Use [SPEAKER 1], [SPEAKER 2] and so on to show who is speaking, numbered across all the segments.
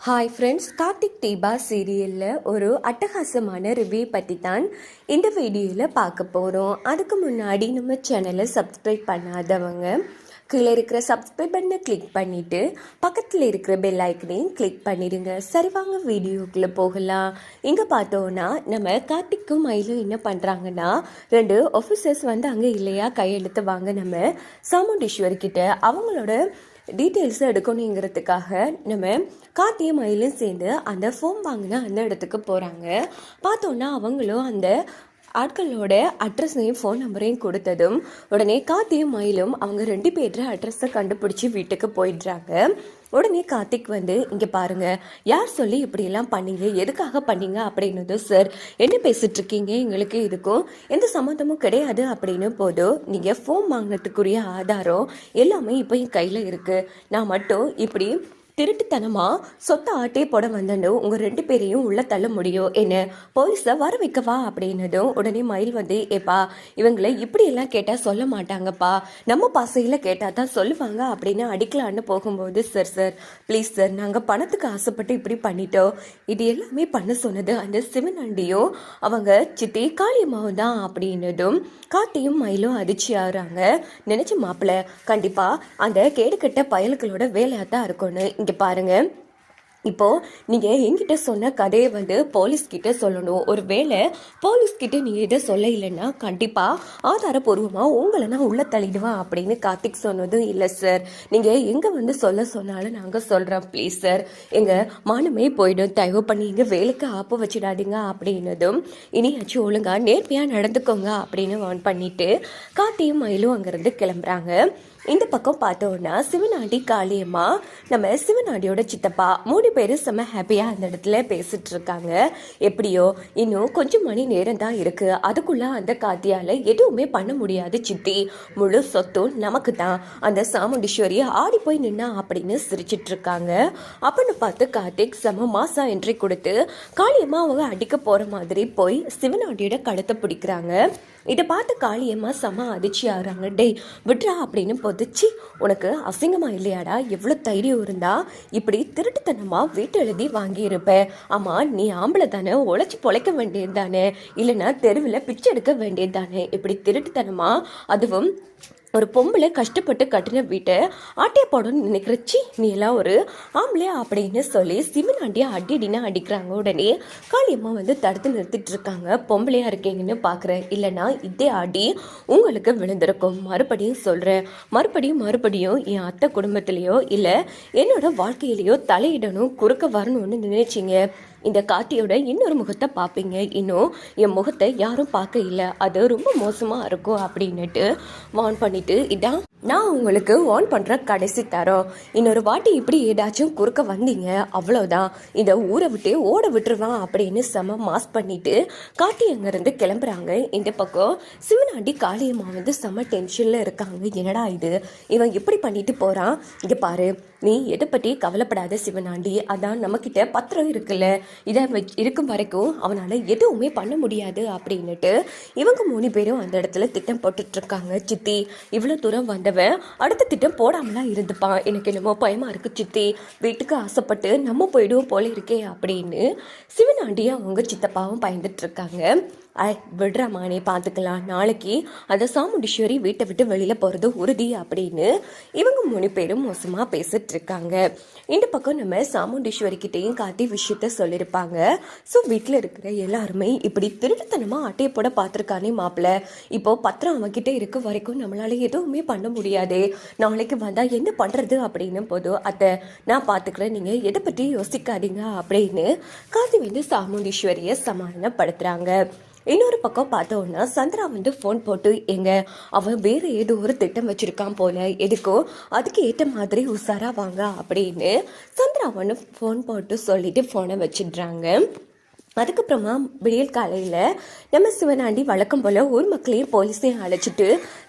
[SPEAKER 1] Hi friends Karthik Deepa சீரியலில் ஒரு அட்டகாசமான ரிவ்யூ பற்றி தான் இந்த வீடியோவில் பார்க்க போகிறோம் அதுக்கு முன்னாடி நம்ம சேனலை சப்ஸ்கிரைப் பண்ணாதவங்க கீழே இருக்கிற சப்ஸ்கிரைப் பண்ணை கிளிக் பண்ணிவிட்டு பக்கத்தில் இருக்கிற பெல் ஐக்கனையும் கிளிக் பண்ணிடுங்க. சரி வாங்க வீடியோக்குள்ளே போகலாம். இங்கே பார்த்தோன்னா நம்ம கார்த்திக்கும் மயிலும் என்ன பண்ணுறாங்கன்னா ரெண்டு ஆஃபீஸர்ஸ் வந்து அங்கே இல்லையா கையெழுத்து வாங்க நம்ம சாமுண்டீஸ்வரி கிட்ட அவங்களோட டீட்டெயில்ஸ் எடுக்கணுங்கிறதுக்காக நம்ம கார்த்தியும் மயிலும் சேர்ந்து அந்த ஃபோம் வாங்கின அந்த இடத்துக்கு போகிறாங்க பார்த்தோன்னா அவங்களும் அந்த ஆட்களோட அட்ரஸையும் ஃபோன் நம்பரையும் கொடுத்ததும் உடனே காத்தியும் மயிலும் அவங்க ரெண்டு பேர் அட்ரஸை கண்டுபிடிச்சி வீட்டுக்கு போயிடுறாங்க. உடனே கார்த்திக் வந்து இங்கே பாருங்க யார் சொல்லி இப்படியெல்லாம் பண்ணீங்க? எதுக்காக பண்ணீங்க? அப்படின்னது சார் என்ன பேசிட்டு இருக்கீங்க எங்களுக்கு இதுக்கும் எந்த சம்மந்தமும் கிடையாது அப்படின்னு போதும் நீங்கள் ஃபோன் வாங்கினதுக்குரிய ஆதாரம் எல்லாமே இப்போ என் கையில் இருக்குது நான் மட்டும் இப்படி திருட்டுத்தனமா சொத்தை ஆட்டே போட வந்தனும் உங்க ரெண்டு பேரையும் உள்ள தள்ள முடியும் என்ன? போலீஸை வர வைக்கவா? அப்படின்னதும் உடனே மயில் வந்து ஏப்பா இவங்களை இப்படி எல்லாம் கேட்டா சொல்ல மாட்டாங்கப்பா. நம்ம பாசையில கேட்டா தான் சொல்லுவாங்க அப்படின்னு அடிக்கலான்னு போகும்போது சார் சார் ப்ளீஸ் சார் நாங்க பணத்துக்கு ஆசைப்பட்டு இப்படி பண்ணிட்டோம் இது எல்லாமே பண்ண சொன்னது அந்த சிவனண்டியும் அவங்க சித்தி காளியம்மாவும் தான் அப்படின்னதும் காட்டியும் மயிலும் அதிர்ச்சி ஆகுறாங்க. நினைச்ச மாப்பிள்ள கண்டிப்பா அந்த கேடுகட்ட பயல்களோட வேலையா தான் இருக்கணும் இங்க பாருங்க. இப்போ நீங்க என்கிட்ட சொன்ன கதையை வந்து போலீஸ் கிட்ட சொல்லணும். ஒரு வேளை போலீஸ் கிட்ட நீங்க இதை சொல்ல இல்லைன்னா கண்டிப்பா ஆதாரபூர்வமா உங்களை நான் உள்ள தள்ளிடுவேன் அப்படின்னு கார்த்திக் சொன்னதும் இல்லை சார் நீங்க எங்க வந்து சொல்ல சொன்னாலும் நாங்க சொல்றோம். ப்ளீஸ் சார் எங்க மானமே போயிடும். தயவு பண்ணி எங்க வேலைக்கு ஆப்பு வச்சிடாதீங்க அப்படின்னதும் இனியாச்சும் ஒழுங்கா நேர்மையா நடந்துக்கோங்க அப்படின்னு வான் பண்ணிட்டு கார்த்தியும் மயிலும் அங்கிருந்து கிளம்புறாங்க. இந்த பக்கம் பார்த்தோன்னா சிவனாண்டி காளியம்மா. நம்ம சிவனாண்டியோட சித்தப்பா மூணு பேரும் செம்ம ஹாப்பியாக அந்த இடத்துல பேசிட்டு இருக்காங்க. எப்படியோ இன்னும் கொஞ்சம் மணி நேரம் தான் இருக்குது அதுக்குள்ளே அந்த காத்தியால் எதுவுமே பண்ண முடியாது சித்தி. முழு சொத்தும் நமக்கு தான். அந்த சாமுண்டீஸ்வரி ஆடி போய் நின்னா அப்படின்னு சிரிச்சிட்டு இருக்காங்க. அப்படின்னு பார்த்து கார்த்திக் செம மாசா என்ட்ரி கொடுத்து காளியம்மா அவங்க அடிக்க போகிற மாதிரி போய் சிவனாண்டியோட கழுத்தை பிடிக்கிறாங்க. இதை பார்த்து காளியம்மா செம அதிர்ச்சி ஆகிறாங்க டேய் விட்றா அப்படின்னு பொதிச்சு உனக்கு அசிங்கமாக இல்லையாடா? எவ்வளோ தைரியம் இருந்தா இப்படி திருட்டுத்தனமா வீட்டு எழுதி வாங்கியிருப்பேன் ஆமாம் நீ ஆம்பளை தானே உழைச்சி பொழைக்க வேண்டியது தானே. இல்லைன்னா தெருவில் பிச்சை எடுக்க வேண்டியது தானே. இப்படி திருட்டுத்தனமாக அதுவும் ஒரு பொம்பளை கஷ்டப்பட்டு கட்டின வீட்டை ஆட்டிய போடணும்னு நினைக்கிறச்சி நீ எல்லாம் ஒரு ஆம்பளையா? அப்படின்னு சொல்லி சிவன் அடி அடினா அடிக்கிறாங்க. உடனே காளியம்மா வந்து தடுத்து நிறுத்திட்டு இருக்காங்க. பொம்பளையா இருக்கீங்கன்னு பார்க்குறேன் இல்லைன்னா இதே அடி உங்களுக்கு விழுந்திருக்கும். மறுபடியும் சொல்கிறேன் மறுபடியும் மறுபடியும் என் அத்தை குடும்பத்திலேயோ இல்லை என்னோட வாழ்க்கையிலேயோ தலையிடணும் குறுக்க வரணும்னு நினைச்சிங்க. இந்த காட்டியோட இன்னொரு முகத்தை பார்ப்பீங்க. இன்னும் என் முகத்தை யாரும் பார்க்க இல்லை அது ரொம்ப மோசமாக இருக்கும் அப்படின்னுட்டு வார்ன் பண்ணிவிட்டு இதான் நான் உங்களுக்கு வார்ன் பண்ணுற கடைசி தரோம் இன்னொரு வாட்டி இப்படி ஏதாச்சும் குறுக்க வந்தீங்க அவ்வளோதான் இந்த ஊரை விட்டு ஓட விட்டுருவான் அப்படின்னு செம மாஸ் பண்ணிட்டு காட்டி அங்கேருந்து கிளம்புறாங்க. இந்த பக்கம் சிவனாண்டி காளியம்மா வந்து செம டென்ஷனில் இருக்காங்க. என்னடா இது? இவன் இப்படி பண்ணிட்டு போகிறான் இங்கே பாரு நீ எதை பற்றி கவலைப்படாத சிவனாண்டி அதான் நம்மக்கிட்ட பத்திரம் இருக்குல்ல. இதை இருக்கும் வரைக்கும் அவனால் எதுவுமே பண்ண முடியாது அப்படின்னுட்டு இவங்க மூணு பேரும் அந்த இடத்துல திட்டம் போட்டுட்ருக்காங்க சித்தி இவ்வளோ தூரம் வந்தவன் அடுத்த திட்டம் போடாமலாம் இருந்துப்பான் எனக்கு என்னமோ பயமாக இருக்கு சித்தி. வீட்டுக்கு ஆசைப்பட்டு நம்ம போயிடுவோம் போல இருக்கே அப்படின்னு சிவனாண்டியும் அவங்க சித்தப்பாவும் பயந்துட்டு இருக்காங்க. ஐ விடுறா மானே பார்த்துக்கலாம் நாளைக்கு அந்த சாமுண்டீஸ்வரி வீட்டை விட்டு வெளியில் போகிறது உறுதி அப்படின்னு இவங்க மூணு பேரும் மோசமாக பேசிட்டு இருக்காங்க. இந்த பக்கம் நம்ம சாமுண்டீஸ்வரி கிட்டேயும் காட்டி விஷயத்த சொல்லியிருப்பாங்க. ஸோ வீட்டில் இருக்கிற எல்லாருமே இப்படி திருட்டுத்தனமாக அட்டையை போட பார்த்துருக்கானே மாப்பிள்ள இப்போ பத்திரம் அவன்கிட்ட இருக்க வரைக்கும் நம்மளால எதுவுமே பண்ண முடியாதே. நாளைக்கு வந்தால் என்ன பண்ணுறது அப்படின்னு போதும் அத்தை நான் பார்த்துக்கிறேன் நீங்கள் எதை பற்றி யோசிக்காதீங்க அப்படின்னு காசி வந்து சாமுண்டீஸ்வரியை சமாதானப்படுத்துகிறாங்க இன்னொரு பக்கம் பார்த்தோன்னா சந்திரா வந்து ஃபோன் போட்டு எங்க அவன் வேறு ஏதோ ஒரு திட்டம் வச்சிருக்கான் போல எதுக்கோ அதுக்கு ஏற்ற மாதிரி உஷாராக வாங்க அப்படின்னு சந்திரா ஒன்று ஃபோன் போட்டு சொல்லிட்டு ஃபோனை வச்சிடுறாங்க. அதுக்கப்புறமா விடியல் காலையில் நம்ம சிவனாண்டி வழக்கம் போல் ஊர் மக்களையும் போலீஸையும் அழைச்சிட்டு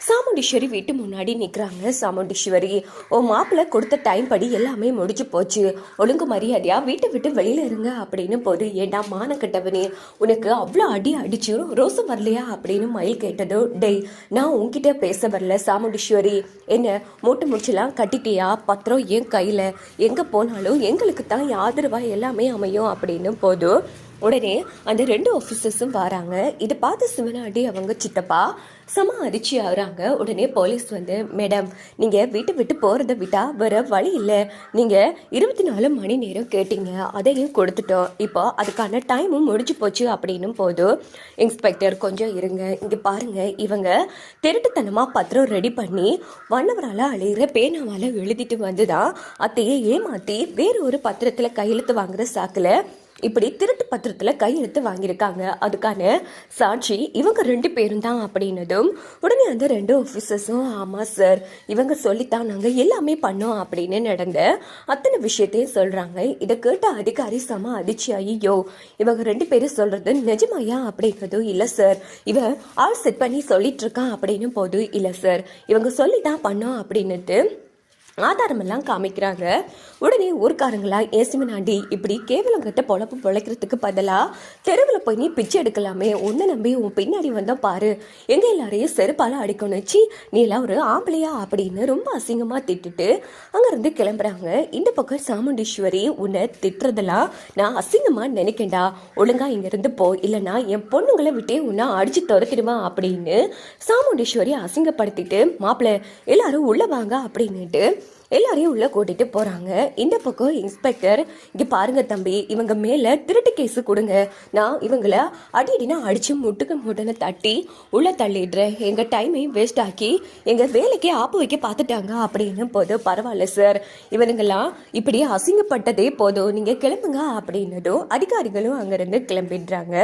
[SPEAKER 1] சாமுண்டீஸ்வரி வீட்டு முன்னாடி நிற்கிறாங்க சாமுண்டீஸ்வரி ஓ மாப்பிள்ளை கொடுத்த டைம் படி எல்லாமே முடிஞ்சு போச்சு. ஒழுங்கு மரியாதையாக வீட்டை விட்டு வெளியில் இருங்க அப்படின்னு போது ஏண்டா மான கட்டவனே உனக்கு அவ்வளோ அடி அடிச்சு ரோசம் வரலையா அப்படின்னு மயில் கேட்டதோ. டெய் நான் உன்கிட்ட பேச வரல சாமுண்டீஸ்வரி. என்ன மூட்டை முடிச்செல்லாம் கட்டிட்டியா? பத்திரம் என் கையில்? எங்கே போனாலும் எங்களுக்கு தான் ஆதரவாக எல்லாமே அமையும் அப்படின்னு போதும் உடனே அந்த ரெண்டு ஆஃபீஸர்ஸும் வராங்க. இதை பார்த்து சிவனாடி அவங்க சித்தப்பா செம அதிர்ச்சி ஆகுறாங்க. உடனே போலீஸ் வந்து மேடம் நீங்கள் வீட்டை விட்டு போகிறத விட்டால் வர வழி இல்லை. நீங்கள் இருபத்தி நாலு மணி நேரம் கேட்டீங்க. அதையும் கொடுத்துட்டோம். இப்போ அதுக்கான டைமும் முடிஞ்சு போச்சு. அப்படின்னும் போதும் இன்ஸ்பெக்டர் கொஞ்சம் இருங்க. இங்கே பாருங்கள் இவங்க திருட்டுத்தனமாக பத்திரம் ரெடி பண்ணி வண்ணவரால் அழிகிற பேனாவால் எழுதிட்டு வந்து தான் அத்தையை ஏமாற்றி வேறு ஒரு பத்திரத்தில் கையெழுத்து வாங்குற சாக்கில் இப்படி திருட்டு பத்திரத்தில் கையெழுத்து வாங்கியிருக்காங்க. அதுக்கான சாட்சி இவங்க ரெண்டு பேரும் தான் அப்படின்னதும் உடனே அந்த ரெண்டு ஆஃபீஸர்ஸும் ஆமாம் சார் இவங்க சொல்லித்தான் நாங்கள் எல்லாமே பண்ணோம் அப்படின்னு நடந்த அத்தனை விஷயத்தையும் சொல்கிறாங்க இதை கேட்ட அதிகாரி சம அதிர்ச்சி. ஐயோ இவங்க ரெண்டு பேரும் சொல்கிறது நிஜமாயா அப்படிங்கிறதும் இல்லை சார் இவன் ஆள் செட் பண்ணி சொல்லிட்டு இருக்கான் அப்படின்னு போது இல்லை சார் இவங்க சொல்லி தான் பண்ணோம் அப்படின்னுட்டு ஆதாரமெல்லாம் காமிக்கிறாங்க. உடனே ஊர்க்காரங்களா ஏசுமினாண்டி இப்படி கேவலம் கட்ட பொழப்பு பிழைக்கிறதுக்கு பதிலாக தெருவில் போய் நீ பிச்சை எடுக்கலாமே. ஒன்று நம்பி உன் பின்னாடி வந்தால் பாரு. எங்கள் எல்லாரையும் செருப்பால் அடிக்கணும். சி நீ எல்லாம் ஒரு ஆம்பளையா அப்படின்னு ரொம்ப அசிங்கமாக திட்டுட்டு அங்கேருந்து கிளம்புறாங்க. இந்த பக்கம் சாமுண்டீஸ்வரி உன்னை திட்டுறதெல்லாம் நான் அசிங்கமாக நினைக்கேன்டா. ஒழுங்கா இங்கேருந்து போ. இல்லைனா என் பொண்ணுங்களை விட்டே உன்னை அடிச்சு துரத்திடுமா அப்படின்னு சாமுண்டீஸ்வரி அசிங்கப்படுத்திட்டு மாப்பிள்ளை எல்லாரும் உள்ளே வாங்க அப்படின்னுட்டு எல்லாரையும் உள்ள கூட்டிட்டு போறாங்க. இந்த பக்கம் இன்ஸ்பெக்டர் இங்க பாருங்க தம்பி இவங்க மேல திருட்டு கேஸ் கொடுங்க. நான் இவங்கள அடி அடினா அடிச்சு முட்டுக்கு முட்டுன்னு தட்டி உள்ள தள்ளிடுறேன். எங்க டைமையும் வேஸ்ட் ஆக்கி எங்க வேலைக்கே ஆப்பு வைக்க பார்த்துட்டாங்க அப்படின்னு போது பரவாயில்ல சார் இவனுங்கெல்லாம் இப்படி அசிங்கப்பட்டதே போதும். நீங்க கிளம்புங்க அப்படின்னதும் அதிகாரிகளும் அங்கிருந்து கிளம்பிடுறாங்க.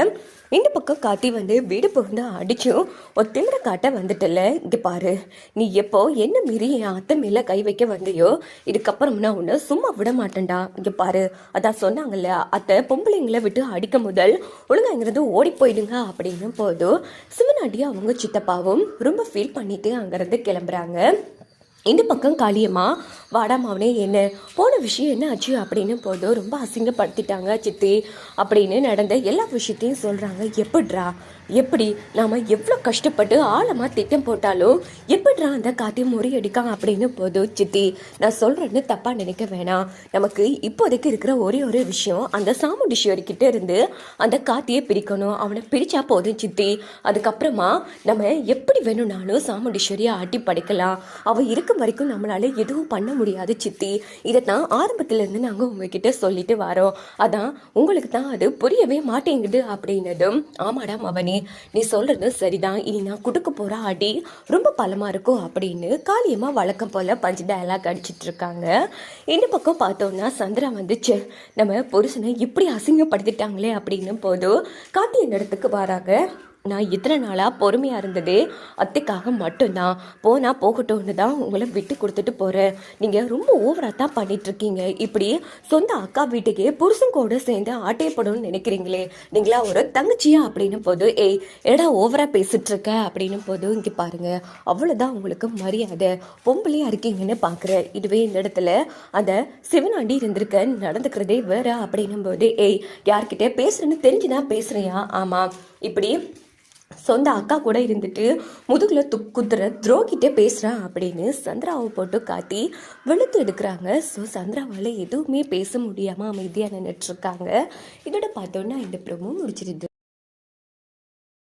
[SPEAKER 1] இந்த பக்கம் காட்டி வந்து வீடு புகுந்து அடிச்சும் ஒரு திமிர காட்ட வந்துட்டல. இங்க பாரு நீ எப்போ என்ன மீறி என் அத்தை மேல கை வைக்க வந்து இல்லையோ இதுக்கப்புறம் நான் உன்னை சும்மா விட மாட்டேன்டா. இங்கே பாரு. அதான் சொன்னாங்கல்ல அத்தை பொம்பளைங்களை விட்டு அடிக்க முதல் ஒழுங்கா இங்கிருந்து ஓடி போயிடுங்க அப்படின்னு போதும் சிவனாடி அவங்க சித்தப்பாவும் ரொம்ப ஃபீல் பண்ணிட்டு அங்கேருந்து கிளம்புறாங்க. இந்த பக்கம் காளியம்மா வாடா மாவனே என்ன? போன விஷயம் என்ன ஆச்சு அப்படின்னு போதும் ரொம்ப அசிங்கப்படுத்திட்டாங்க சித்தி. அப்படின்னு நடந்த எல்லா விஷயத்தையும் சொல்கிறாங்க எப்படிரா எப்படி? நாம் எவ்வளோ கஷ்டப்பட்டு ஆழமாக திட்டம் போட்டாலும் எப்படிரா அந்த காத்தையும் முறியடிக்காங்க அப்படின்னு போதும் சித்தி நான் சொல்கிறேன்னு தப்பாக நினைக்க வேணாம். நமக்கு இப்போதைக்கு இருக்கிற ஒரே ஒரு விஷயம் அந்த சாமுண்டீஸ்வரி இருந்து அந்த காத்தியை பிரிக்கணும். அவனை பிரித்தா போதும் சித்தி. அதுக்கப்புறமா நம்ம எப்படி வேணும்னாலும் சாமுண்டீஸ்வரியை ஆட்டி படைக்கலாம் அவள் இருக்க வரைக்கும் நம்மளால எதுவும் பண்ண முடியாது சித்தி. இதை தான் ஆரம்பத்திலேருந்து நாங்கள் உங்ககிட்ட சொல்லிட்டு வரோம். அதான் உங்களுக்கு தான் அது புரியவே மாட்டேங்குது அப்படின்னதும் ஆமாடா மவனே நீ சொல்கிறது சரிதான். இனி நான் கொடுக்க போகிற அடி ரொம்ப பலமாக இருக்கும் அப்படின்னு காலியமாக வழக்கம் போல் பஞ்சு டயலாக் அடிச்சிட்டு இருக்காங்க இந்த பக்கம் பார்த்தோம்னா சந்திரா வந்துச்சு நம்ம புருஷனை இப்படி அசிங்கப்படுத்திட்டாங்களே அப்படின்னு போதும் காத்திய இடத்துக்கு வராங்க. நான் இத்தனை நாளாக பொறுமையாக இருந்ததே அத்தைக்காக மட்டும்தான். போனால் போகட்டும்னு தான் உங்களை விட்டு கொடுத்துட்டு போகிறேன் நீங்கள் ரொம்ப ஓவராக தான் பண்ணிகிட்ருக்கீங்க இப்படி சொந்த அக்கா வீட்டுக்கே புருஷன் கூட சேர்ந்து ஆட்டையப்படணும்னு நினைக்கிறீங்களே. நீங்களா ஒரு தங்கச்சியா அப்படின்னு போது ஏய் எடா ஓவராக பேசிகிட்ருக்க அப்படின்னு போது இங்கே பாருங்கள் அவ்வளோதான் உங்களுக்கு மரியாதை. பொம்பளையாக இருக்கீங்கன்னு பார்க்குறேன் இதுவே இந்த இடத்துல அந்த சிவனாண்டி இருந்திருக்க நடந்துக்கிறதே வேற அப்படின்னும் போது ஏய் யார்கிட்ட பேசுறேன்னு தெரிஞ்சுதான் பேசுகிறியா ஆமாம் இப்படி சொந்த அக்கா கூட இருந்துட்டு முதுகில் து குத்துற துரோகிட்டே பேசுகிறான் அப்படின்னு சந்திராவை போட்டு காட்டி வெளுத்து எடுக்கிறாங்க. ஸோ சந்திராவால் எதுவுமே பேச முடியாமல் அமைதியாக நின்றுட்டுருக்காங்க இதோட பார்த்தோன்னா இந்த பிரமும் முடிச்சிருது.